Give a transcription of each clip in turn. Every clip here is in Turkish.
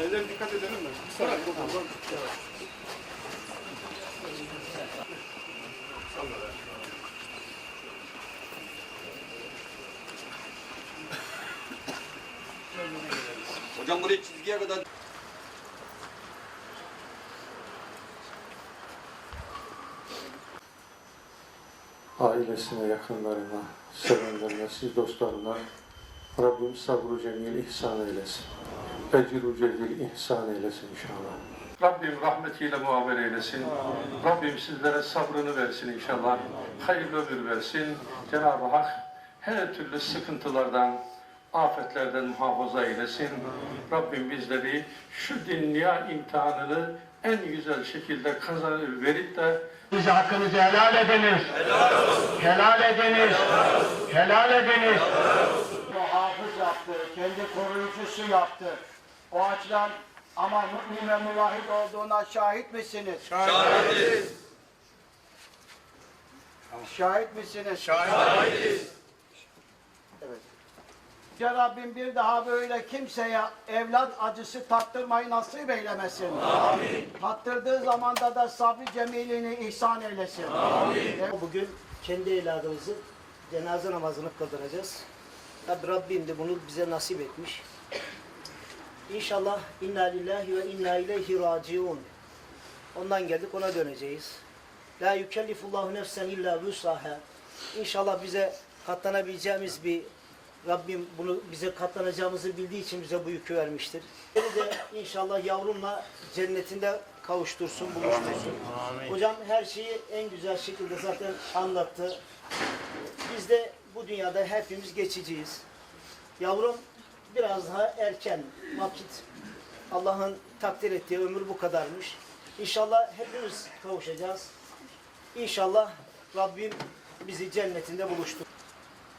Ellerine dikkat edelim mi? Bir saniye. Buradan. Hocam buraya çizgiye kadar ailesine, yakınlarına, sevenlerine, siz dostlarına Rabbim sabrı cemil ihsan eylesin. Ecru cezil ihsan eylesin inşallah. Rabbim rahmetiyle muamele eylesin. Rabbim sizlere sabrını versin inşallah. Hayırlı ömür versin. Cenab-ı Hak her türlü sıkıntılardan, afetlerden muhafaza eylesin. Rabbim bizleri şu dünya imtihanını en güzel şekilde kazanır verip de Bize hakkınızı helal ediniz. Helal ediniz. Helal ediniz. hafız yaptı, kendi koruyucusu yaptı. O açıdan ama mümin ve muvahhid olduğuna şahit misiniz? Şahidiz. Şahit misiniz? Şahidiz. Evet. Ya Rabbim bir daha böyle kimseye evlat acısı tattırmayı nasip eylemesin. Amin. Tattırdığı zamanda da sabrı cemilini ihsan eylesin. Amin. Bugün kendi evladımızın cenaze namazını kıldıracağız. Tabi Rabbim de bunu bize nasip etmiş. İnşallah inna lillahi ve inna ileyhi raciun. Ondan geldik ona döneceğiz. La yükellifullahu nefsen illa vüsaha. İnşallah bize katlanabileceğimiz bir Rabbim bunu bize katlanacağımızı bildiği için bize bu yükü vermiştir. Beni de inşallah yavrumla cennetinde kavuştursun, buluştursun. Hocam her şeyi en güzel şekilde zaten anlattı. Biz de bu dünyada hepimiz geçiciyiz. Yavrum biraz daha erken vakit. Allah'ın takdir ettiği ömür bu kadarmış. İnşallah hepimiz kavuşacağız. İnşallah Rabbim bizi cennetinde buluştur.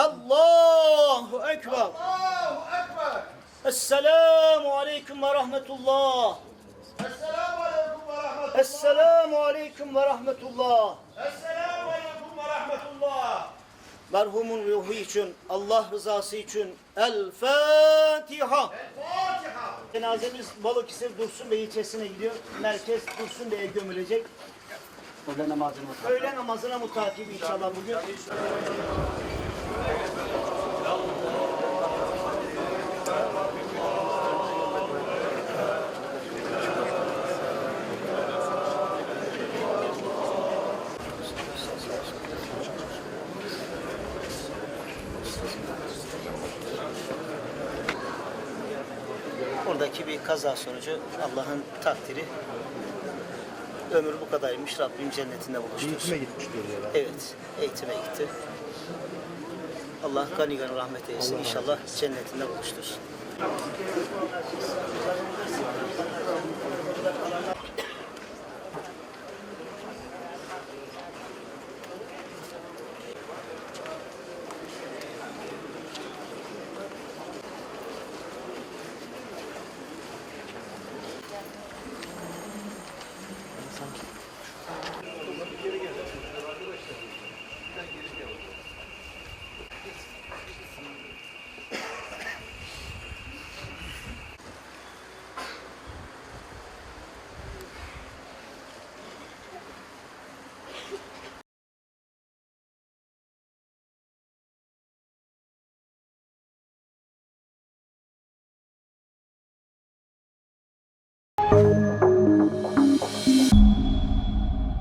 Allahu Ekber. Allahu Ekber! Esselamu Aleyküm ve Rahmetullah. Esselamu Aleyküm ve Rahmetullah! Esselamu Aleyküm ve Rahmetullah. Esselamu Aleyküm ve Rahmetullah! Merhumun ruhu için, Allah rızası için El Fatiha. Fatiha! Cenazemiz Balıkesir Dursun Bey ilçesine gidiyor. Merkez Dursun Bey'e gömülecek. Öğle namazını Öğle namazına mutakip inşallah bugün. Oradaki bir kaza sonucu Allah'ın takdiri ömür bu kadarmış. Rabbim cennetinde buluştursun. Eğitime gitmiş diyorlar. Evet, eğitime gitti. Allah gani gani rahmet eylesin. İnşallah cennetinde buluştursun.